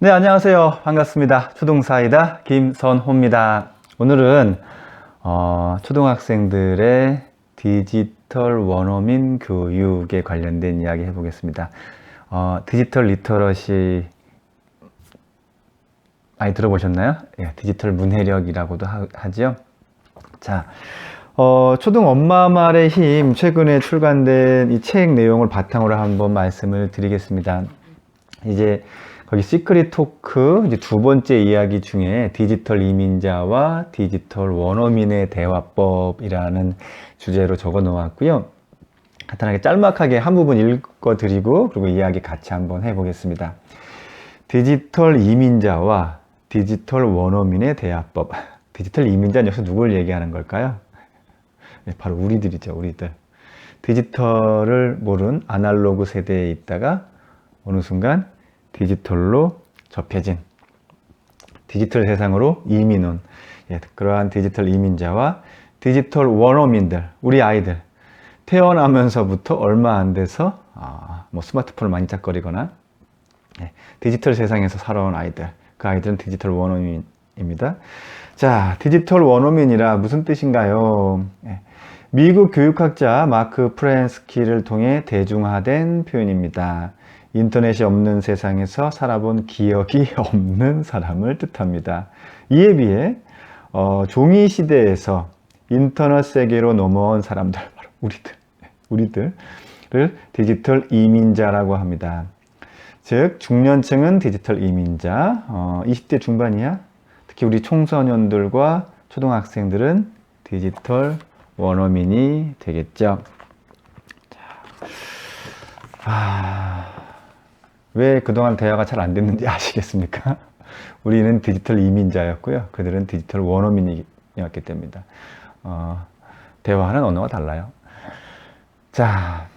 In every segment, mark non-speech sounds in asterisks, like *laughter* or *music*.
네, 안녕하세요. 반갑습니다. 초등사이다 김선호입니다. 오늘은 어, 초등학생들의 디지털 원어민 교육에 관련된 이야기 해보겠습니다. 어, 디지털 리터러시 많이 들어보셨나요? 예, 디지털 문해력이라고도 하, 죠 자, 어, 초등 엄마 말의 힘 최근에 출간된 이 책 내용을 바탕으로 한번 말씀을 드리겠습니다. 이제 거기 시크릿 토크 이제 두 번째 이야기 중에 디지털 이민자와 디지털 원어민의 대화법이라는 주제로 적어 놓았고요. 간단하게 짤막하게 한 부분 읽어 드리고 그리고 이야기 같이 한번 해 보겠습니다. 디지털 이민자와 디지털 원어민의 대화법. *laughs* 디지털 이민자는 여기서 누굴 얘기하는 걸까요? 네, 바로 우리들이죠, 우리들. 디지털을 모른 아날로그 세대에 있다가 어느 순간 디지털로 접해진 디지털 세상으로 이민 온 예, 그러한 디지털 이민자와 디지털 원어민들, 우리 아이들 태어나면서부터 얼마 안 돼서 아, 뭐 스마트폰을 만지작거리거나 예, 디지털 세상에서 살아온 아이들, 그 아이들은 디지털 원어민입니다. 자, 디지털 원어민이라 무슨 뜻인가요? 예, 미국 교육학자 마크 프렌스키를 통해 대중화된 표현입니다. 인터넷이 없는 세상에서 살아본 기억이 *laughs* 없는 사람을 뜻합니다. 이에 비해 어, 종이 시대에서 인터넷 세계로 넘어온 사람들, 바로 우리들, *laughs* 우리들을 디지털 이민자라고 합니다. 즉 중년층은 디지털 이민자, 어, 20대 중반이야. 특히 우리 청소년들과 초등학생들은 디지털 원어민이 되겠죠. 자, 아... 왜 그동안 대화가 잘 안 됐는지 *laughs* 아시겠습니까? 우리는 디지털 이민자였고요. 그들은 디지털 원어민이었기 때문입니다. 어, 대화하는 언어가 달라요. 자,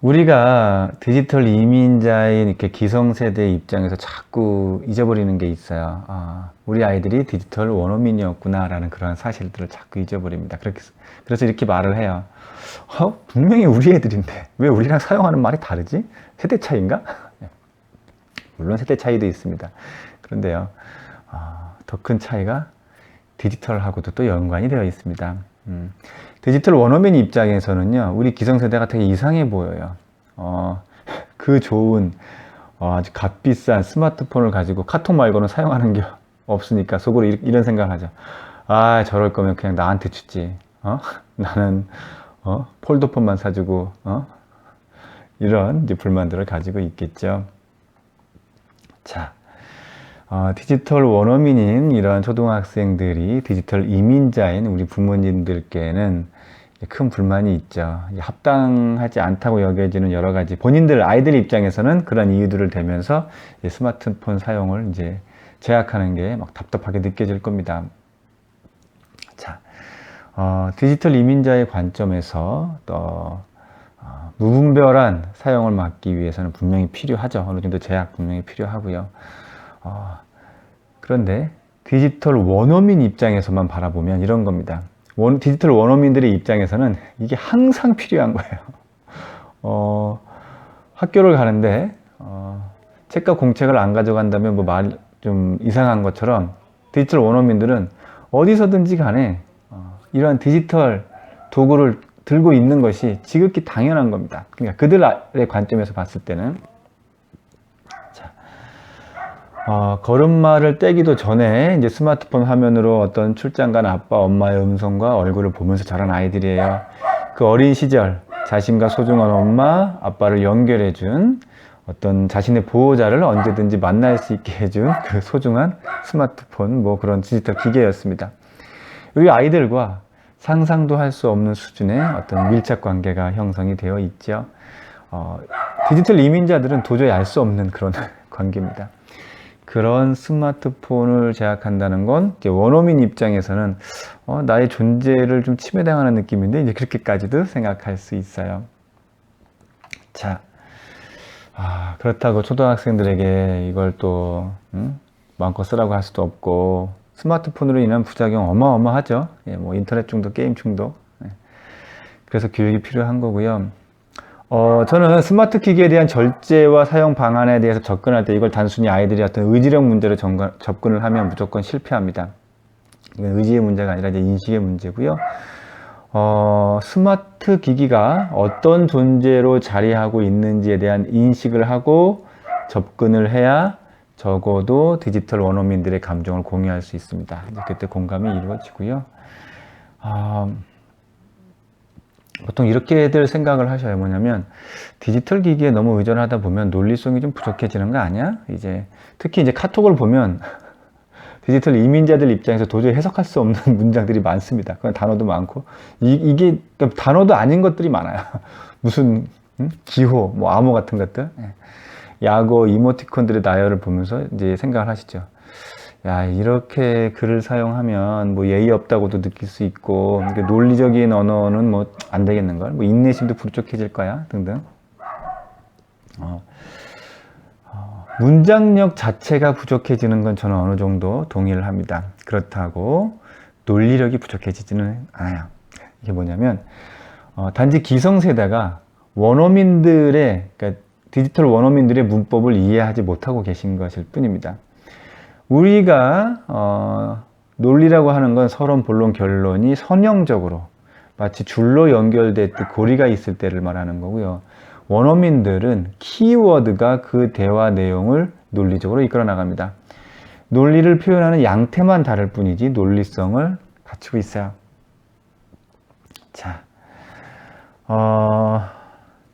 우리가 디지털 이민자인 이렇게 기성세대 입장에서 자꾸 잊어버리는 게 있어요. 아, 우리 아이들이 디지털 원어민이었구나라는 그런 사실들을 자꾸 잊어버립니다. 그렇게, 그래서 이렇게 말을 해요. 어? 분명히 우리 애들인데 왜 우리랑 사용하는 말이 다르지? 세대 차이인가? 네. 물론 세대 차이도 있습니다. 그런데요, 어, 더큰 차이가 디지털하고도 또 연관이 되어 있습니다. 음, 디지털 원어민 입장에서는요, 우리 기성세대가 되게 이상해 보여요. 어, *laughs* 그 좋은 어, 아주 값비싼 스마트폰을 가지고 카톡 말고는 사용하는 게 *laughs* 없으니까 속으로 이 런 생각을 하죠. 아, 저럴 거면 그냥 나한테 주지. 어? *laughs* 나는 어? 폴더폰만 사주고 어? 이런 이제 불만들을 가지고 있겠죠. 자, 어, 디지털 원어민인 이런 초등학생들이 디지털 이민자인 우리 부모님들께는 큰 불만이 있죠. 합당하지 않다고 여겨지는 여러 가지 본인들 아이들 입장에서는 그런 이유들을 대면서 스마트폰 사용을 이제 제약하는 게 막 답답하게 느껴질 겁니다. 자, 어, 디지털 이민자의 관점에서 또 어, 무분별한 사용을 막기 위해서는 분명히 필요하죠. 어느 정도 제약 분명히 필요하고요. 어, 그런데 디지털 원어민 입장에서만 바라보면 이런 겁니다. 원, 디지털 원어민들의 입장에서는 이게 항상 필요한 거예요. *laughs* 어, 학교를 가는데 어, 책과 공책을 안 가져간다면 뭐 말 좀 이상한 것처럼 디지털 원어민들은 어디서든지 간에 이러한 디지털 도구를 들고 있는 것이 지극히 당연한 겁니다. 그러니까 그들의 관점에서 봤을 때는 자, 어, 걸음마를 떼기도 전에 이제 스마트폰 화면으로 어떤 출장 간 아빠, 엄마의 음성과 얼굴을 보면서 자란 아이들이에요. 그 어린 시절 자신과 소중한 엄마, 아빠를 연결해 준 어떤 자신의 보호자를 언제든지 만날 수 있게 해준 그 소중한 스마트폰 뭐 그런 디지털 기계였습니다. 우리 아이들과 상상도 할 수 없는 수준의 어떤 밀착 관계가 형성이 되어 있죠. 어, 디지털 이민자들은 도저히 알 수 없는 그런 *laughs* 관계입니다. 그런 스마트폰을 제약한다는 건 원어민 입장에서는 어, 나의 존재를 좀 침해당하는 느낌인데 이제 그렇게까지도 생각할 수 있어요. 자, 아, 그렇다고 초등학생들에게 이걸 또 음? 마음껏 쓰라고 할 수도 없고 스마트폰으로 인한 부작용 어마어마하죠. 예, 뭐 인터넷 중독, 게임 중독. 예. 그래서 교육이 필요한 거고요. 어, 저는 스마트 기기에 대한 절제와 사용 방안에 대해서 접근할 때 이걸 단순히 아이들이 어떤 의지력 문제로 정가- 접근을 하면 무조건 실패합니다. 이건 의지의 문제가 아니라 이제 인식의 문제고요. 어, 스마트 기기가 어떤 존재로 자리하고 있는지에 대한 인식을 하고 접근을 해야 적어도 디지털 원어민들의 감정을 공유할 수 있습니다. 그때 공감이 이루어지고요. 아, 보통 이렇게들 생각을 하셔요. 뭐냐면 디지털 기기에 너무 의존하다 보면 논리성이 좀 부족해지는 거 아니야? 이제 특히 이제 카톡을 보면 *laughs* 디지털 이민자들 입장에서 도저히 해석할 수 없는 *laughs* 문장들이 많습니다. 그런 단어도 많고 이, 게 단어도 아닌 것들이 많아요. *laughs* 무슨 음? 기호, 뭐 암호 같은 것들, 예. 약어, 이모티콘들의 나열을 보면서 이제 생각을 하시죠. 야 이렇게 글을 사용하면 뭐 예의 없다고도 느낄 수 있고 이게 논리적인 언어는 뭐 안 되겠는 걸, 뭐 인내심도 부족해질 거야 등등. 어. 문장력 자체가 부족해지는 건 저는 어느 정도 동의를 합니다. 그렇다고 논리력이 부족해지지는 않아요. 이게 뭐냐면 어, 단지 기성세대가 원어민들의 그러니까 디지털 원어민들의 문법을 이해하지 못하고 계신 것일 뿐입니다. 우리가 어, 논리라고 하는 건 서론, 본론, 결론이 선형적으로 마치 줄로 연결됐듯 고리가 있을 때를 말하는 거고요. 원어민들은 키워드가 그 대화 내용을 논리적으로 이끌어 나갑니다. 논리를 표현하는 양태만 다를 뿐이지 논리성을 갖추고 있어요. 자, 어,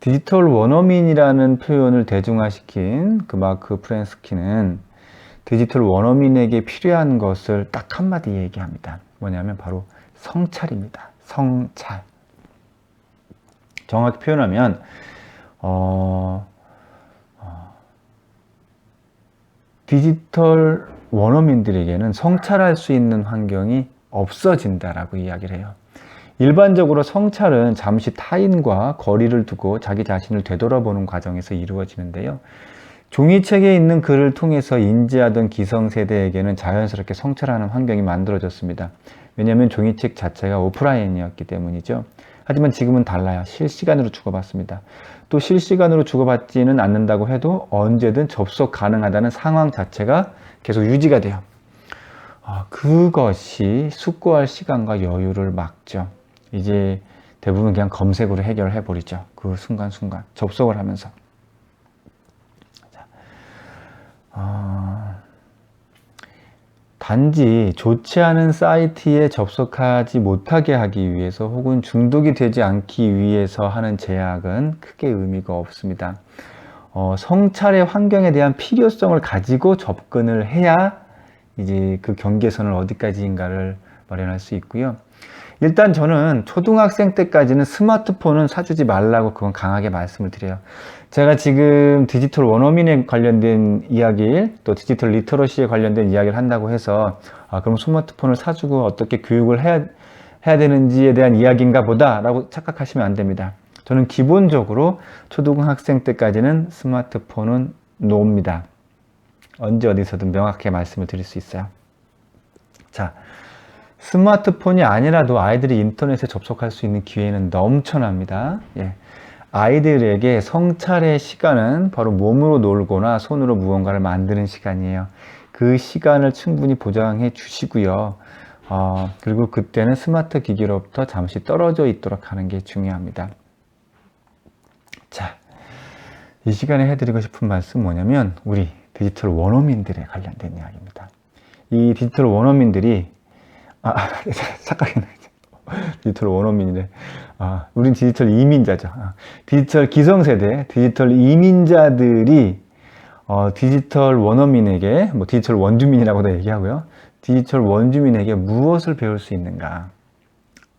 디지털 원어민이라는 표현을 대중화시킨 그 마크 프렌스키는 디지털 원어민에게 필요한 것을 딱 한마디 얘기합니다. 뭐냐면 바로 성찰입니다. 성찰. 정확히 표현하면 어, 어, 디지털 원어민들에게는 성찰할 수 있는 환경이 없어진다라고 이야기를 해요. 일반적으로 성찰은 잠시 타인과 거리를 두고 자기 자신을 되돌아보는 과정에서 이루어지는데요. 종이책에 있는 글을 통해서 인지하던 기성세대에게는 자연스럽게 성찰하는 환경이 만들어졌습니다. 왜냐하면 종이책 자체가 오프라인이었기 때문이죠. 하지만 지금은 달라요. 실시간으로 주고받습니다. 또 실시간으로 주고받지는 않는다고 해도 언제든 접속 가능하다는 상황 자체가 계속 유지가 돼요. 아, 그것이 숙고할 시간과 여유를 막죠. 이제 대부분 그냥 검색으로 해결해 버리죠. 그 순간순간 접속을 하면서. 자, 어, 단지 좋지 않은 사이트에 접속하지 못하게 하기 위해서 혹은 중독이 되지 않기 위해서 하는 제약은 크게 의미가 없습니다. 어, 성찰의 환경에 대한 필요성을 가지고 접근을 해야 이제 그 경계선을 어디까지인가를 마련할 수 있고요. 일단 저는 초등학생 때까지는 스마트폰은 사주지 말라고 그건 강하게 말씀을 드려요. 제가 지금 디지털 원어민에 관련된 이야기, 또 디지털 리터러시에 관련된 이야기를 한다고 해서, 아, 그럼 스마트폰을 사주고 어떻게 교육을 해야, 해야 되는지에 대한 이야기인가 보다 라고 착각하시면 안 됩니다. 저는 기본적으로 초등학생 때까지는 스마트폰은 노입니다. 언제 어디서든 명확하게 말씀을 드릴 수 있어요. 자, 스마트폰이 아니라도 아이들이 인터넷에 접속할 수 있는 기회는 넘쳐납니다. 예. 아이들에게 성찰의 시간은 바로 몸으로 놀거나 손으로 무언가를 만드는 시간이에요. 그 시간을 충분히 보장해 주시고요. 어, 그리고 그때는 스마트 기기로부터 잠시 떨어져 있도록 하는 게 중요합니다. 자, 이 시간에 해드리고 싶은 말씀 뭐냐면 우리 디지털 원어민들에 관련된 이야기입니다. 이 디지털 원어민들이 아, *laughs* 착각했네. 디지털 원어민이래. 아, 우린 디지털 이민자죠. 아, 디지털 기성세대, 디지털 이민자들이 어, 디지털 원어민에게, 뭐 디지털 원주민이라고도 얘기하고요. 디지털 원주민에게 무엇을 배울 수 있는가?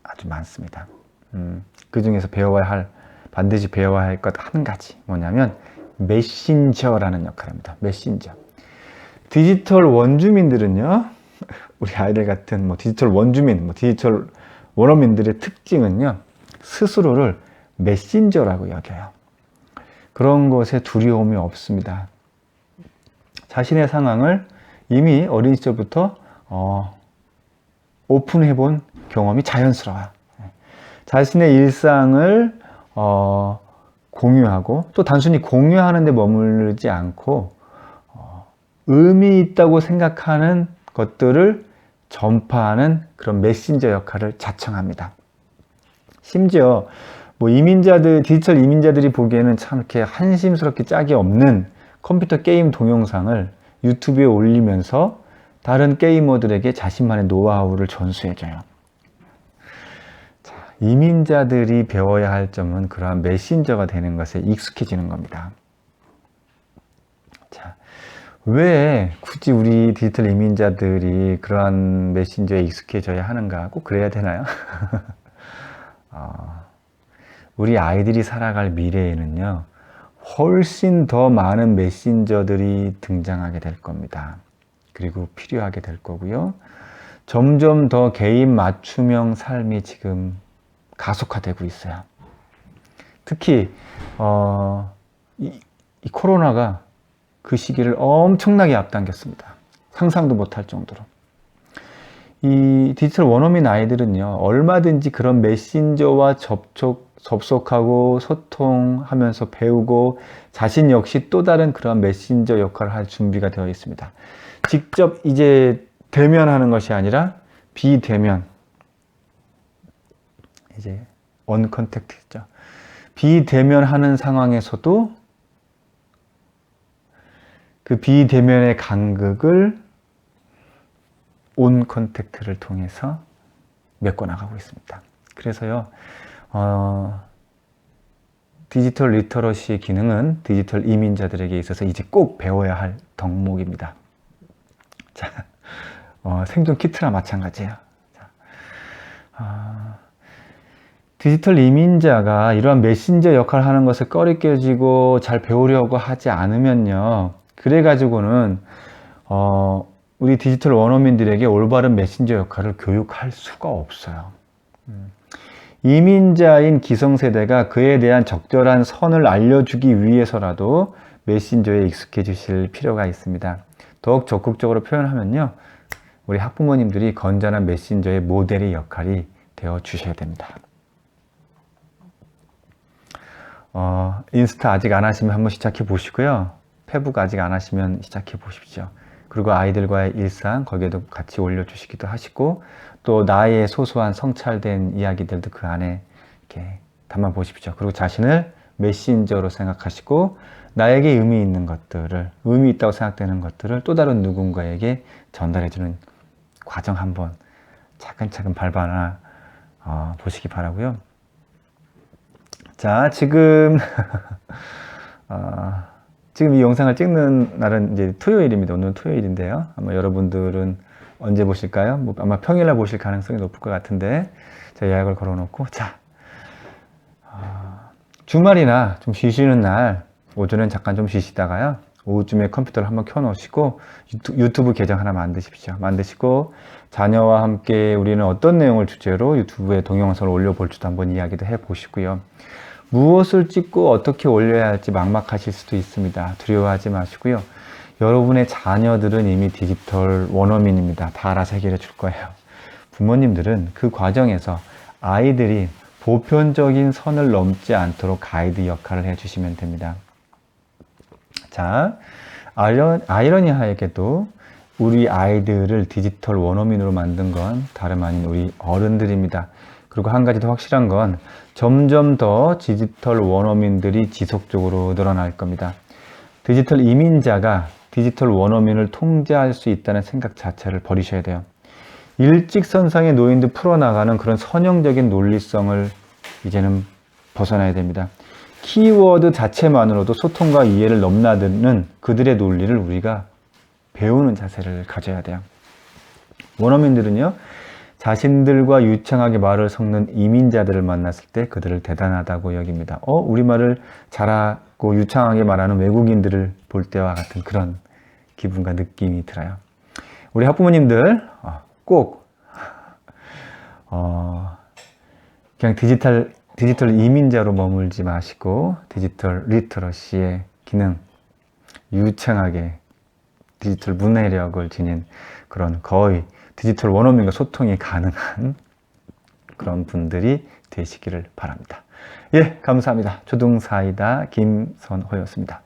아주 많습니다. 음, 그 중에서 배워야 할, 반드시 배워야 할 것 한 가지. 뭐냐면, 메신저라는 역할입니다. 메신저. 디지털 원주민들은요, 우리 아이들 같은 뭐 디지털 원주민, 뭐 디지털 원어민들의 특징은요, 스스로를 메신저라고 여겨요. 그런 것에 두려움이 없습니다. 자신의 상황을 이미 어린 시절부터 어, 오픈해 본 경험이 자연스러워요. 자신의 일상을 어, 공유하고 또 단순히 공유하는데 머무르지 않고 어, 의미 있다고 생각하는 것들을 전파하는 그런 메신저 역할을 자청합니다. 심지어 뭐 이민자들 디지털 이민자들이 보기에는 참 이렇게 한심스럽게 짝이 없는 컴퓨터 게임 동영상을 유튜브에 올리면서 다른 게이머들에게 자신만의 노하우를 전수해줘요. 자, 이민자들이 배워야 할 점은 그러한 메신저가 되는 것에 익숙해지는 겁니다. 자, 왜 굳이 우리 디지털 이민자들이 그러한 메신저에 익숙해져야 하는가? 꼭 그래야 되나요? *laughs* 어, 우리 아이들이 살아갈 미래에는요, 훨씬 더 많은 메신저들이 등장하게 될 겁니다. 그리고 필요하게 될 거고요. 점점 더 개인 맞춤형 삶이 지금 가속화되고 있어요. 특히 어, 이, 이 코로나가 그 시기를 엄청나게 앞당겼습니다. 상상도 못할 정도로. 이 디지털 원어민 아이들은요, 얼마든지 그런 메신저와 접촉, 접속하고 소통하면서 배우고 자신 역시 또 다른 그런 메신저 역할을 할 준비가 되어 있습니다. 직접 이제 대면하는 것이 아니라 비대면, 이제 언컨택트죠. 비대면하는 상황에서도 그 비대면의 간극을 온 컨택트를 통해서 메꿔나가고 있습니다. 그래서요, 어, 디지털 리터러시의 기능은 디지털 이민자들에게 있어서 이제 꼭 배워야 할 덕목입니다. 자, 어, 생존 키트나 마찬가지예요. 자, 어, 디지털 이민자가 이러한 메신저 역할을 하는 것을 꺼리껴지고 잘 배우려고 하지 않으면요. 그래가지고는, 어, 우리 디지털 원어민들에게 올바른 메신저 역할을 교육할 수가 없어요. 음. 이민자인 기성세대가 그에 대한 적절한 선을 알려주기 위해서라도 메신저에 익숙해지실 필요가 있습니다. 더욱 적극적으로 표현하면요. 우리 학부모님들이 건전한 메신저의 모델의 역할이 되어 주셔야 됩니다. 어, 인스타 아직 안 하시면 한번 시작해 보시고요. 페북 아직 안 하시면 시작해 보십시오. 그리고 아이들과의 일상 거기에도 같이 올려주시기도 하시고 또 나의 소소한 성찰된 이야기들도 그 안에 이렇게 담아 보십시오. 그리고 자신을 메신저로 생각하시고 나에게 의미 있는 것들을 의미 있다고 생각되는 것들을 또 다른 누군가에게 전달해 주는 과정 한번 차근차근 밟아나 어, 보시기 바라고요. 자 지금 *laughs* 어, 지금 이 영상을 찍는 날은 이제 토요일입니다. 오늘 토요일인데요. 아마 여러분들은 언제 보실까요? 뭐 아마 평일날 보실 가능성이 높을 것 같은데 제가 예약을 걸어놓고 자 어, 주말이나 좀 쉬시는 날 오전엔 잠깐 좀 쉬시다가요 오후쯤에 컴퓨터를 한번 켜놓으시고 유튜브 계정 하나 만드십시오. 만드시고 자녀와 함께 우리는 어떤 내용을 주제로 유튜브에 동영상을 올려볼지도 한번 이야기도 해보시고요. 무엇을 찍고 어떻게 올려야 할지 막막하실 수도 있습니다. 두려워하지 마시고요. 여러분의 자녀들은 이미 디지털 원어민입니다. 다 알아서 해결해 줄 거예요. 부모님들은 그 과정에서 아이들이 보편적인 선을 넘지 않도록 가이드 역할을 해주시면 됩니다. 자, 아이러니하게도 우리 아이들을 디지털 원어민으로 만든 건 다름 아닌 우리 어른들입니다. 그리고 한 가지 더 확실한 건 점점 더 디지털 원어민들이 지속적으로 늘어날 겁니다. 디지털 이민자가 디지털 원어민을 통제할 수 있다는 생각 자체를 버리셔야 돼요. 일직선상의 노인들 풀어나가는 그런 선형적인 논리성을 이제는 벗어나야 됩니다. 키워드 자체만으로도 소통과 이해를 넘나드는 그들의 논리를 우리가 배우는 자세를 가져야 돼요. 원어민들은요, 자신들과 유창하게 말을 섞는 이민자들을 만났을 때 그들을 대단하다고 여깁니다. 어, 우리말을 잘하고 유창하게 말하는 외국인들을 볼 때와 같은 그런 기분과 느낌이 들어요. 우리 학부모님들 어, 꼭 어, 그냥 디지털 디지털 이민자로 머물지 마시고 디지털 리터러시의 기능 유창하게 디지털 문해력을 지닌 그런 거의 디지털 원어민과 소통이 가능한 그런 분들이 되시기를 바랍니다. 예, 감사합니다. 초등사이다 김선호였습니다.